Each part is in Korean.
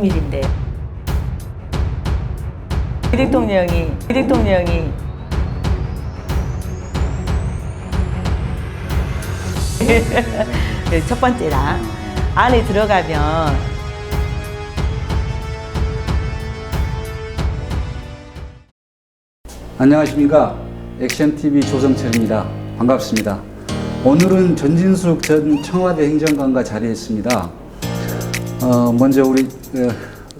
비밀인데. 이 대통령이 이 대통령이. 네, 첫 번째라. 안에 들어가면. 안녕하십니까. 액션TV 조성철입니다. 반갑습니다. 오늘은 전진숙 전 청와대 행정관과 자리했습니다 어, 먼저 우리 어,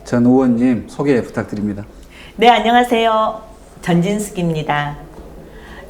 전 의원님 소개 부탁드립니다 네 안녕하세요 전진숙입니다.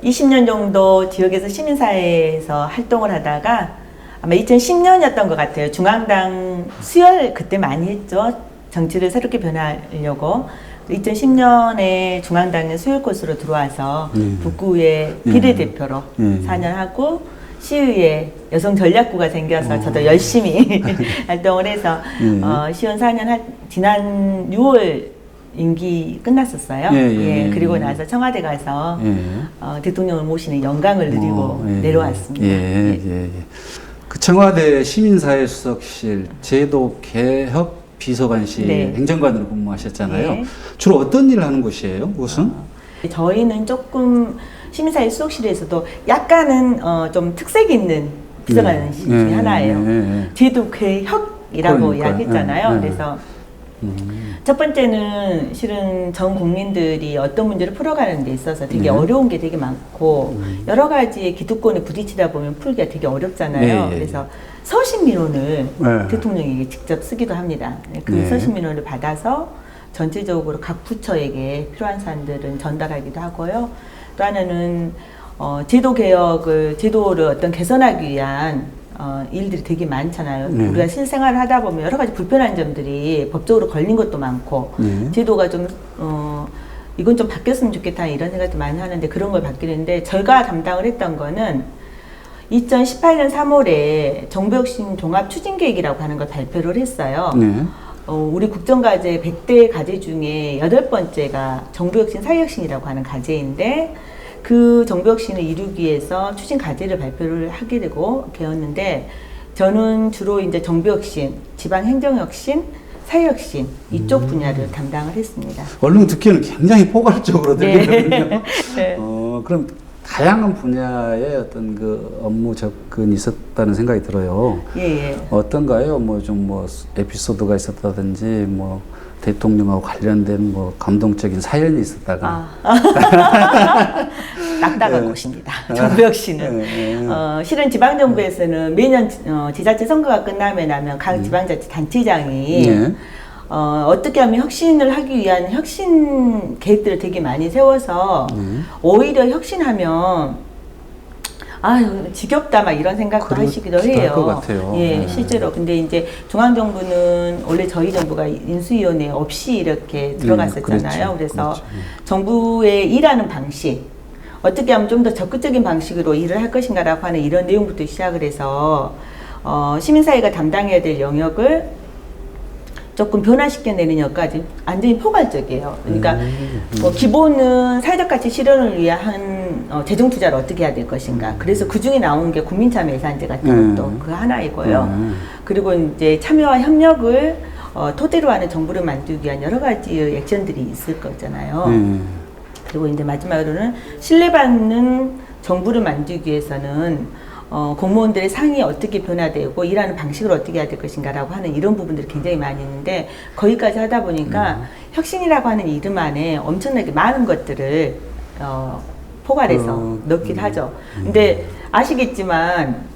20년 정도 지역에서 시민사회에서 활동을 하다가 아마 2010년이었던 것 같아요. 중앙당 수혈 그때 많이 했죠. 정치를 새롭게 변하려고 2010년에 중앙당의 수혈 코스로 들어와서 음. 북구의 음. 비례대표로 음. 4년 하고 시의회 여성 전략부가 생겨서 어. 저도 열심히 활동을 해서 음. 어, 시원 4년 할, 지난 6월 임기 끝났었어요. 예, 예, 예, 그리고 예. 나서 청와대 가서 예. 어, 대통령을 모시는 영광을 누리고 어, 예. 내려왔습니다. 예, 예. 예, 예. 그 청와대 시민사회수석실 제도 개혁 비서관실 네. 행정관으로 근무하셨잖아요 네. 주로 어떤 일을 하는 곳이에요 그것은? 저희는 조금 시민사회 수석실에서도 약간은 어, 좀 특색 있는 비서관실 예, 중에 예, 하나예요. 예, 예. 제도 개혁이라고 그러니까요. 이야기했잖아요. 예, 예. 그래서 음. 첫 번째는 실은 전 국민들이 어떤 문제를 풀어가는 데 있어서 되게 네. 어려운 게 되게 많고 여러 가지의 기득권에 부딪히다 보면 풀기가 되게 어렵잖아요. 네, 예, 예. 그래서 서신 민원을 네. 대통령에게 직접 쓰기도 합니다. 그 네. 서신 민원을 받아서 전체적으로 각 부처에게 필요한 사안들은 전달하기도 하고요. 또 하나는 어, 제도 개혁을 제도를 어떤 개선하기 위한 어, 일들이 되게 많잖아요. 네. 우리가 실생활을 하다 보면 여러 가지 불편한 점들이 법적으로 걸린 것도 많고 네. 제도가 좀 어, 이건 좀 바뀌었으면 좋겠다 이런 생각도 많이 하는데 그런 걸 바뀌는데 저희가 담당을 했던 거는 2018년 3월에 정부혁신 종합 추진 계획이라고 하는 걸 발표를 했어요. 네. 어, 우리 국정과제 100대 과제 중에 여덟 번째가 정부혁신 사회혁신이라고 하는 과제인데 그 정부혁신을 이루기 위해서 추진 과제를 발표를 하게 되고 되었는데 저는 주로 이제 정부혁신, 지방행정혁신, 사회혁신 이쪽 분야를 담당을 했습니다. 얼른 듣기에는 굉장히 포괄적으로 네. 들리거든요. 네. 어, 그럼 다양한 분야의 어떤 그 업무 접근이 있었다는 생각이 들어요. 예, 예. 어떤가요? 뭐좀뭐 에피소드가 있었다든지 뭐 대통령하고 관련된 뭐 감동적인 사연이 있었다가 아. 낙다가 네. 곳입니다. 정부혁신은. 네, 네. 어, 실은 지방정부에서는 매년 어, 지자체 선거가 끝나면 하면 각 지방자치 단체장이 네. 어, 어떻게 하면 혁신을 하기 위한 혁신 계획들을 되게 많이 세워서 네. 오히려 혁신하면 아유 지겹다 막 이런 생각도 하시기도 할 해요. 것 같아요. 예, 네. 실제로 근데 이제 중앙 정부는 원래 저희 정부가 인수위원회 없이 이렇게 들어갔었잖아요. 음, 그랬죠. 그래서 그랬죠. 정부의 일하는 방식 어떻게 하면 좀 더 적극적인 방식으로 일을 할 것인가라고 하는 이런 내용부터 시작을 해서 어, 시민사회가 담당해야 될 영역을 조금 변화시켜내는 역까지 완전히 포괄적이에요. 그러니까 음, 뭐 기본은 사회적 가치 실현을 위한 어, 재정 투자를 어떻게 해야 될 것인가. 그래서 그 중에 나오는 게 국민참여 예산제 같은 음. 것도 그 하나이고요. 음. 그리고 이제 참여와 협력을 어, 토대로 하는 정부를 만들기 위한 여러 가지의 액션들이 있을 거잖아요. 네. 그리고 이제 마지막으로는 신뢰받는 정부를 만들기 위해서는 어, 공무원들의 상이 어떻게 변화되고 일하는 방식을 어떻게 해야 될 것인가라고 하는 이런 부분들이 굉장히 많이 있는데 거기까지 하다 보니까 혁신이라고 하는 이름 안에 엄청나게 많은 것들을 어, 포괄해서 어, 넣긴 하죠. 근데 아시겠지만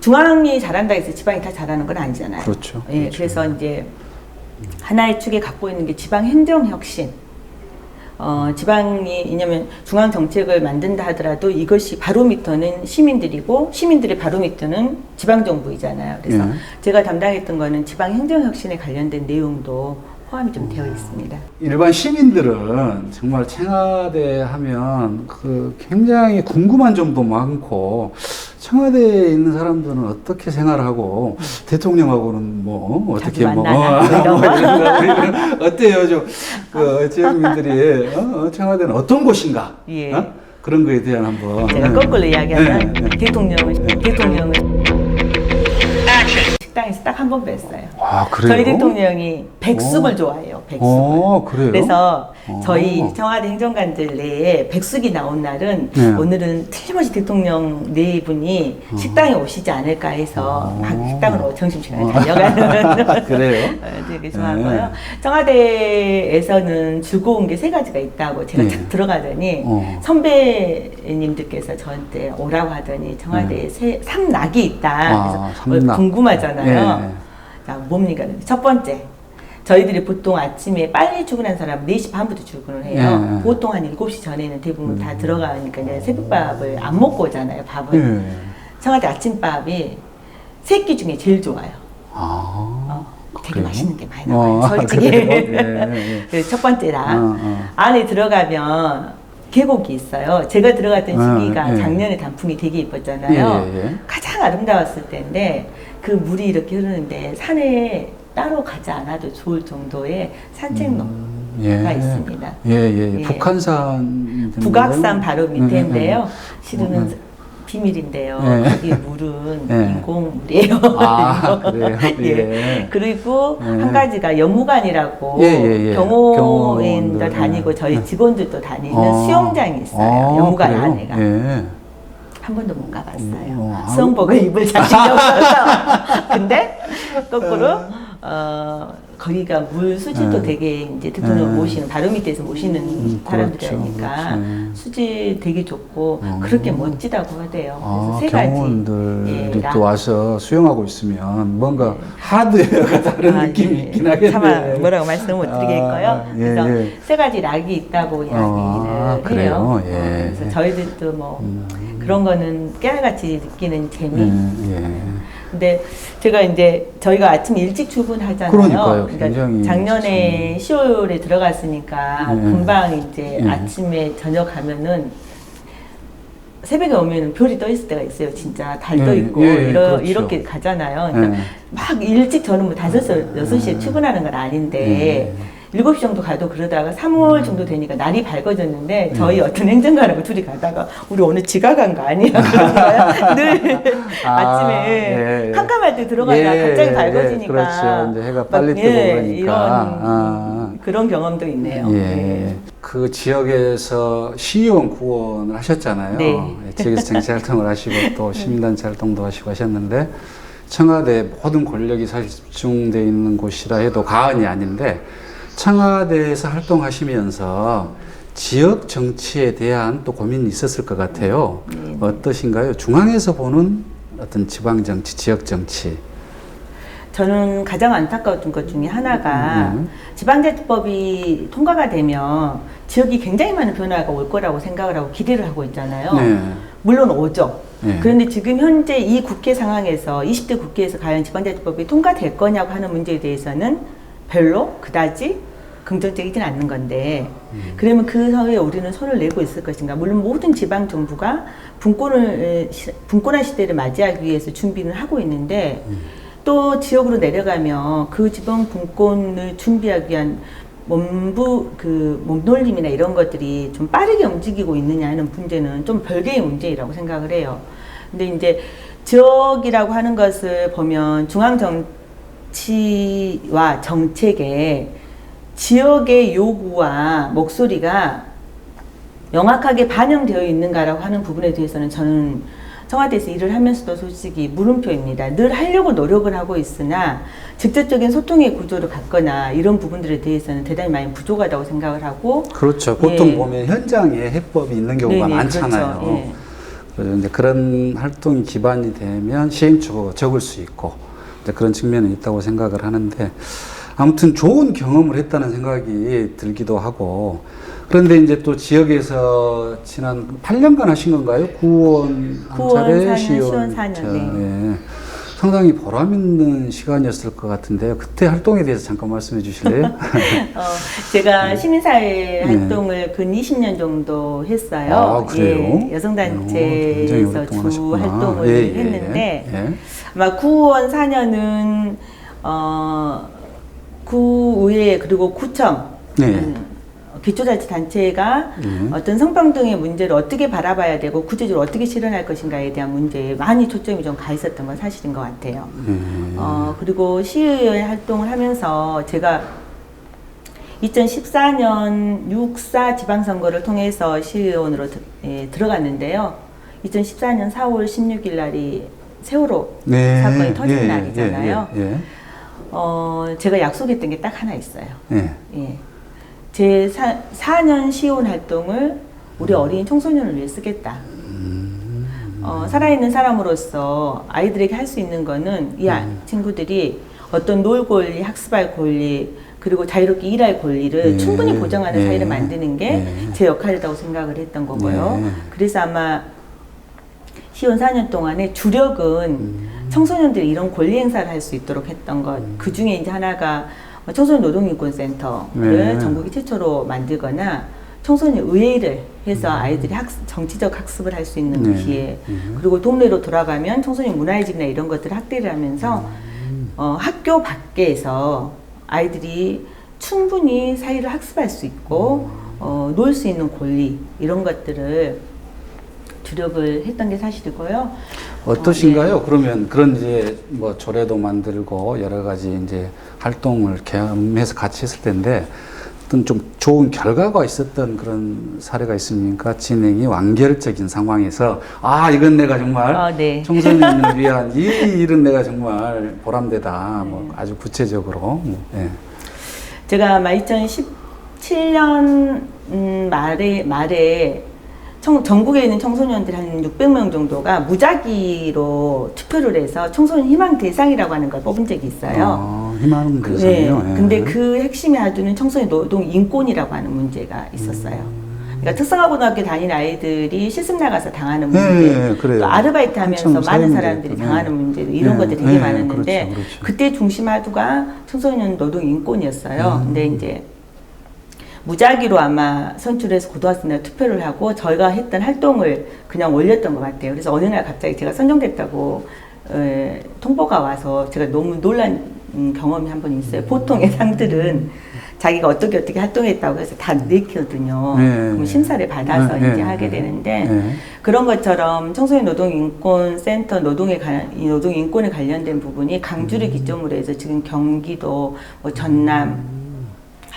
중앙이 잘한다 해서 지방이 다 잘하는 건 아니잖아요. 그렇죠. 예, 그렇죠. 그래서 이제 하나의 축에 갖고 있는 게 지방 행정 혁신. 어, 지방이, 왜냐면 중앙 정책을 만든다 하더라도 이것이 바로미터는 시민들이고 시민들의 바로미터는 지방 정부이잖아요. 그래서 예. 제가 담당했던 거는 지방 행정 혁신에 관련된 내용도 포함이 좀 되어 있습니다. 일반 시민들은 정말 청와대 하면 그 굉장히 궁금한 점도 많고 청와대에 있는 사람들은 어떻게 생활하고 대통령하고는 뭐 어떻게 뭐? 어, 뭐 이런 거. 어때요 좀그 지역민들이 어, 청와대는 어떤 곳인가 예. 어? 그런 거에 대한 한번 제가 네. 거꾸로 이야기하면 네, 네. 대통령은 대통령은 식당에서 딱 한 번 뵀어요. 아, 그래요? 저희 대통령이 백숙을 어. 좋아해요. 백숙을. 어, 그래요? 그래서 어. 저희 청와대 행정관들 내에 백숙이 나온 날은 네. 오늘은 틀림없이 대통령 네 분이 식당에 오시지 않을까 해서 어. 막 식당으로 점심시간에 어. 달려가는 그래요? 어, 되게 좋아하고요. 네. 청와대에서는 즐거운 게세 가지가 있다고 제가 네. 딱 들어가더니 어. 선배님들께서 저한테 오라고 하더니 청와대에 세, 삼낙이 있다. 네. 아, 그래서 삼낙. 궁금하잖아요. 네. 자, 뭡니까? 첫 번째. 저희들이 보통 아침에 빨리 출근한 사람 4시 반부터 출근을 해요. 네. 보통 한 7시 전에는 대부분 다 들어가니까 이제 새벽밥을 안 먹고 오잖아요, 밥을. 예. 청와대 아침밥이 세끼 중에 제일 좋아요. 아. 어, 되게 그래요? 맛있는 게 많이 나와요, 어, 솔직히. 예, 예. 첫 번째랑 어, 어. 안에 들어가면 계곡이 있어요. 제가 들어갔던 어, 시기가 예. 작년에 단풍이 되게 이뻤잖아요. 예, 예, 예. 가장 아름다웠을 때인데 그 물이 이렇게 흐르는데 산에 따로 가지 않아도 좋을 정도의 산책로가 예. 있습니다. 예, 예, 예. 예. 북한산. 북악산 바로 음, 밑에인데요. 음, 실은 음. 비밀인데요. 예. 거기 물은 예. 인공물이에요. 아, 그래요? 예. 예. 그리고 예. 한 가지가 연무관이라고 예, 예, 예. 경호인도 경호원들, 다니고 예. 저희 직원들도 다니는 어. 수영장이 있어요. 아, 연무관 그래요? 안에가. 예. 한 번도 못 가봤어요. 어, 아. 수영복을 입을 자신이 없어서. 근데 거꾸로 어, 거기가 물 수질도 네. 되게 이제 대통령 네. 모시는 바로 밑에서 모시는 음, 사람들이니까 그렇죠, 그렇죠. 수질 되게 좋고 어. 그렇게 멋지다고 하대요. 그래서 아, 세 가지. 경호원들이 예, 라- 또 와서 수영하고 있으면 뭔가 네. 하드웨어가 다른 아, 느낌이 예. 있긴 하겠네. 차마 뭐라고 말씀을 못 드리겠고요. 아, 예, 그래서 예. 세 가지 락이 있다고 이야기를 아, 그래요? 해요. 예. 어, 그래서 저희들도 뭐 음. 그런 거는 깨알같이 느끼는 재미. 예, 근데 제가 이제 저희가 아침 일찍 출근하잖아요. 그러니까요. 그러니까 굉장히 작년에 10월에 들어갔으니까 네. 금방 이제 네. 아침에 저녁 가면은 새벽에 오면은 별이 떠 있을 때가 있어요. 진짜 달 떠 예, 있고 예, 예, 이러, 그렇죠. 이렇게 가잖아요. 그러니까 예. 막 일찍 저는 뭐 다섯 시 여섯 시에 음. 출근하는 건 아닌데 일곱 시 정도 가도 그러다가 음. 3월 정도 되니까 날이 밝아졌는데 저희 어떤 행정관하고 둘이 가다가 우리 오늘 지각한 거 아니야 그런 거야 늘 아, 아침에 예, 예. 깜깜할 때 들어가다 예, 갑자기 예, 밝아지니까 그렇죠. 이제 해가 막, 빨리 뜨고 그러니까. 이런 아. 그런 경험도 있네요. 예. 그 지역에서 시의원 구원을 하셨잖아요. 네. 예, 지역에서 정치 활동을 하시고 또 시민단체 활동도 하시고 하셨는데 청와대 모든 권력이 사실 집중되어 있는 곳이라 해도 과언이 아닌데 청와대에서 활동하시면서 지역 정치에 대한 또 고민이 있었을 것 같아요. 네. 어떠신가요? 중앙에서 보는 어떤 지방 정치, 지역 정치. 저는 가장 안타까웠던 것 중에 하나가 음. 지방자치법이 통과가 되면 지역이 굉장히 많은 변화가 올 거라고 생각을 하고 기대를 하고 있잖아요. 네. 물론 오죠. 네. 그런데 지금 현재 이 국회 상황에서 20대 국회에서 과연 지방자치법이 통과될 거냐고 하는 문제에 대해서는 별로 그다지 긍정적이진 않는 건데 그러면 그 사회에 우리는 손을 내고 있을 것인가? 물론 모든 지방 정부가 분권을 시- 분권화 시대를 맞이하기 위해서 준비는 하고 있는데 또 지역으로 내려가면 그 지방 분권을 준비하기 위한 몸부 그 몸놀림이나 이런 것들이 좀 빠르게 움직이고 있느냐 하는 문제는 좀 별개의 문제라고 생각을 해요. 근데 이제 지역이라고 하는 것을 보면 중앙 정치와 정책에 지역의 요구와 목소리가 명확하게 반영되어 있는가라고 하는 부분에 대해서는 저는 청와대에서 일을 하면서도 솔직히 물음표입니다. 늘 하려고 노력을 하고 있으나 직접적인 소통의 구조를 갖거나 이런 부분들에 대해서는 대단히 많이 부족하다고 생각을 하고 그렇죠. 보통 예. 보면 현장에 해법이 있는 경우가 네네, 많잖아요. 그렇죠. 예. 그래서 이제 그런 활동이 기반이 되면 시행착오가 적을 수 있고 그런 측면이 있다고 생각을 하는데 아무튼 좋은 경험을 했다는 생각이 들기도 하고 그런데 이제 또 지역에서 지난 8년간 하신 건가요? 구원 한 구원 차례, 사년, 차- 네. 예. 상당히 보람 있는 시간이었을 것 같은데요. 그때 활동에 대해서 잠깐 말씀해 주실래요? 어, 제가 시민사회 네. 활동을 근 20년 정도 했어요. 아, 그래요? 예, 여성단체에서 오랫동안 주. 활동을 예, 예, 했는데 예. 아마 구원 4년은 어, 구의회 그리고 구청 네. 음, 기초자치단체가 예. 어떤 성평등의 문제를 어떻게 바라봐야 되고 구체적으로 어떻게 실현할 것인가에 대한 문제에 많이 초점이 좀 가 있었던 건 사실인 것 같아요. 예. 어, 그리고 시의회 활동을 하면서 제가 2014년 6.4 지방선거를 통해서 시의원으로 드- 예, 들어갔는데요. 2014년 4월 16일 날이 세월호 네. 사건이 터진 예, 예, 날이잖아요. 예, 예. 어, 제가 약속했던 게 딱 하나 있어요. 예. 예. 제 사, 4년 시온 활동을 우리 어린 청소년을 위해 쓰겠다. 어, 살아있는 사람으로서 아이들에게 할 수 있는 거는 이 아- 친구들이 어떤 놀 권리, 학습할 권리, 그리고 자유롭게 일할 권리를 예. 충분히 보장하는 예. 사회를 만드는 게 예. 제 역할이라고 생각을 했던 거고요. 예. 그래서 아마 시온 4년 동안에 주력은 음. 청소년들이 이런 권리 행사를 할 수 있도록 했던 것. 그 중에 이제 하나가 청소년 노동인권센터를 네. 전국이 최초로 만들거나 청소년 의회를 해서 음. 아이들이 학습, 정치적 학습을 할 수 있는 네. 기회. 음. 그리고 동네로 돌아가면 청소년 문화의식이나 이런 것들을 확대를 하면서 음. 어, 학교 밖에서 아이들이 충분히 사회를 학습할 수 있고 어, 놀 수 있는 권리 이런 것들을 주력을 했던 게 사실이고요. 어떠신가요? 어, 네. 그러면 그런 이제 뭐 조례도 만들고 여러 가지 이제 활동을 겸해서 같이 했을 텐데 어떤 좀 좋은 결과가 있었던 그런 사례가 있습니까? 진행이 완결적인 상황에서 아 이건 내가 정말 어, 네. 청소년을 위한 이 일은 내가 정말 보람되다. 뭐 아주 구체적으로. 뭐, 예. 제가 아마 2017년 음, 말에 말에 청, 전국에 있는 청소년들 한 600명 정도가 무작위로 투표를 해서 청소년 희망 대상이라고 하는 걸 뽑은 적이 있어요. 어, 희망 그, 대상이요. 네. 예. 근데 그 핵심에 하두는 청소년 노동 인권이라고 하는 문제가 있었어요. 음. 그러니까 특성화고등학교 다니는 아이들이 실습 나가서 당하는 네, 문제, 네, 그래요. 또 아르바이트 하면서 한참 많은 사회 사람들이 문제였죠. 당하는 네. 문제 이런 네, 것들이 되게 네, 많았는데 그렇죠, 그렇죠. 그때 중심 하두가 청소년 노동 인권이었어요. 음. 근데 이제 무작위로 아마 선출해서 고등학생들 투표를 하고 저희가 했던 활동을 그냥 올렸던 것 같아요. 그래서 어느 날 갑자기 제가 선정됐다고 에, 통보가 와서 제가 너무 놀란 음, 경험이 한 번 있어요. 보통 예상들은 자기가 어떻게 어떻게 활동했다고 해서 다 내거든요. 네. 그럼 심사를 받아서 네, 이제 네, 하게 네. 되는데 네. 그런 것처럼 청소년 노동 인권 센터 노동에 관한 이 노동 인권에 관련된 부분이 음. 강주를 기점으로 해서 지금 경기도 뭐 전남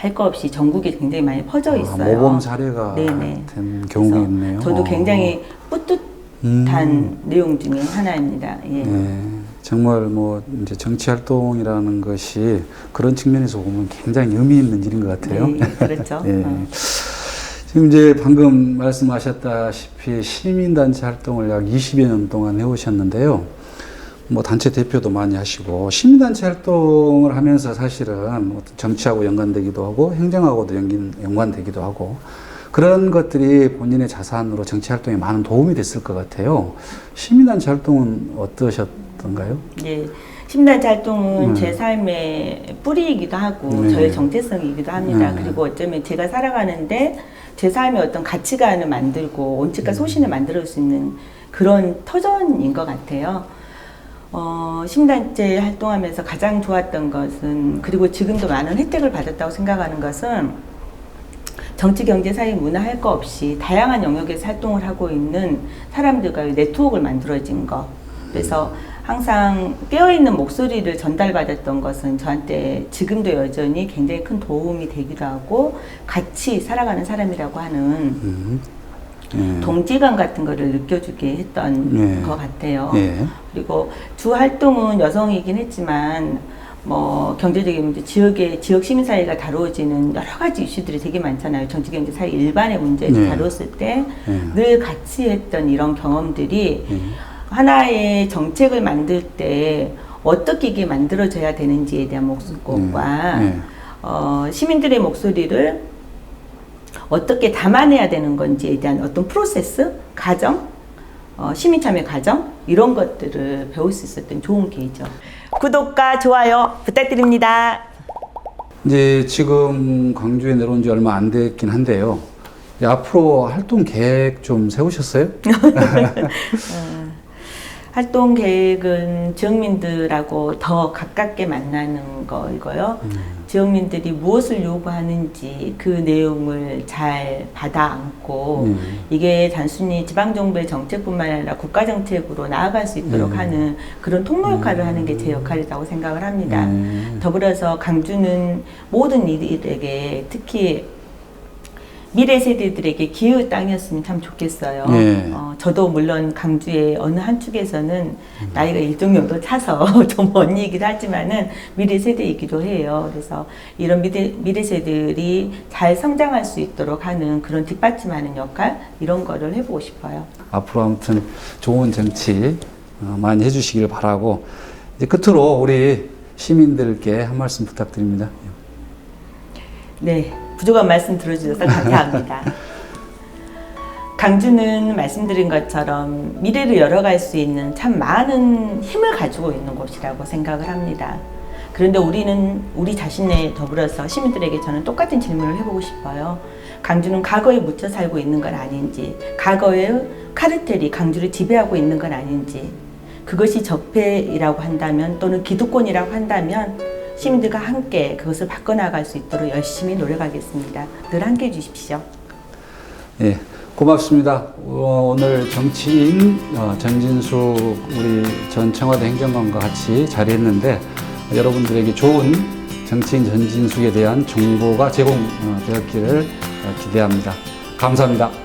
할 거 없이 전국에 굉장히 많이 퍼져 있어요. 아, 모범 사례가 네네. 된 경우가 있네요. 저도 어. 굉장히 뿌듯한 음. 내용 중에 하나입니다. 예. 네, 정말 뭐 이제 정치 활동이라는 것이 그런 측면에서 보면 굉장히 의미 있는 일인 것 같아요. 네, 그렇죠. 예. 어. 지금 이제 방금 말씀하셨다시피 시민단체 활동을 약 20여 년 동안 해오셨는데요. 뭐 단체 대표도 많이 하시고 시민단체 활동을 하면서 사실은 정치하고 연관되기도 하고 행정하고도 연긴, 연관되기도 하고 그런 것들이 본인의 자산으로 정치 활동에 많은 도움이 됐을 것 같아요. 시민단체 활동은 어떠셨던가요? 예. 심단체 활동은 음. 제 삶의 뿌리이기도 하고 네. 저의 정체성이기도 합니다. 네. 그리고 어쩌면 제가 살아가는데 제 삶의 어떤 가치관을 만들고 온칙과 소신을 만들어 수 있는 그런 터전인 것 같아요. 어, 심단체 활동하면서 가장 좋았던 것은 그리고 지금도 많은 혜택을 받았다고 생각하는 것은 정치, 경제, 사회, 문화 할 거 없이 다양한 영역에서 활동을 하고 있는 사람들과의 네트워크를 만들어진 거. 그래서 항상 깨어있는 목소리를 전달받았던 것은 저한테 지금도 여전히 굉장히 큰 도움이 되기도 하고 같이 살아가는 사람이라고 하는 음. 예. 동지감 같은 거를 느껴주게 했던 네. 것 같아요. 예. 그리고 주 활동은 여성이긴 했지만 뭐 경제적인 문제, 지역의 지역 시민 사회가 다루어지는 여러 가지 이슈들이 되게 많잖아요. 정치, 경제, 사회 일반의 문제를 네. 다뤘을 때 네. 늘 같이 했던 이런 경험들이 예. 하나의 정책을 만들 때 어떻게 이게 만들어져야 되는지에 대한 목소리과 네. 네. 어, 시민들의 목소리를 어떻게 담아내야 되는 건지에 대한 어떤 프로세스, 과정, 어, 시민 참여 과정 이런 것들을 배울 수 있었던 좋은 기회죠. 구독과 좋아요 부탁드립니다. 이제 지금 광주에 내려온 지 얼마 안 됐긴 한데요. 앞으로 활동 계획 좀 세우셨어요? 활동 계획은 지역민들하고 더 가깝게 만나는 거이고요. 지역민들이 무엇을 요구하는지 그 내용을 잘 받아 안고 음. 이게 단순히 지방정부의 정책뿐만 아니라 국가정책으로 나아갈 수 있도록 음. 하는 그런 통로 역할을 하는 게 제 역할이라고 생각을 합니다. 음. 더불어서 강주는 모든 이들에게 특히 미래 세대들에게 기회의 땅이었으면 참 좋겠어요. 예. 어, 저도 물론 강주의 어느 한 축에서는 나이가 일정 정도 차서 좀먼 얘기도 하지만은 미래 세대이기도 해요. 그래서 이런 미래, 미래 세대들이 잘 성장할 수 있도록 하는 그런 뒷받침하는 역할 이런 거를 해보고 싶어요. 앞으로 아무튼 좋은 정치 어, 많이 해주시길 바라고 이제 끝으로 우리 시민들께 한 말씀 부탁드립니다. 네, 부족한 말씀 들어주셔서 감사합니다. 강주는 말씀드린 것처럼 미래를 열어갈 수 있는 참 많은 힘을 가지고 있는 곳이라고 생각을 합니다. 그런데 우리는 우리 자신에 더불어서 시민들에게 저는 똑같은 질문을 해보고 싶어요. 강주는 과거에 묻혀 살고 있는 건 아닌지, 과거의 카르텔이 강주를 지배하고 있는 건 아닌지, 그것이 적폐이라고 한다면 또는 기득권이라고 한다면 시민들과 함께 그것을 바꿔나갈 수 있도록 열심히 노력하겠습니다. 늘 함께 해 주십시오. 예, 고맙습니다. 어, 오늘 정치인 어, 전진수 우리 전 청와대 행정관과 같이 자리했는데 여러분들에게 좋은 정치인 전진숙에 대한 정보가 제공되었기를 기대합니다. 감사합니다.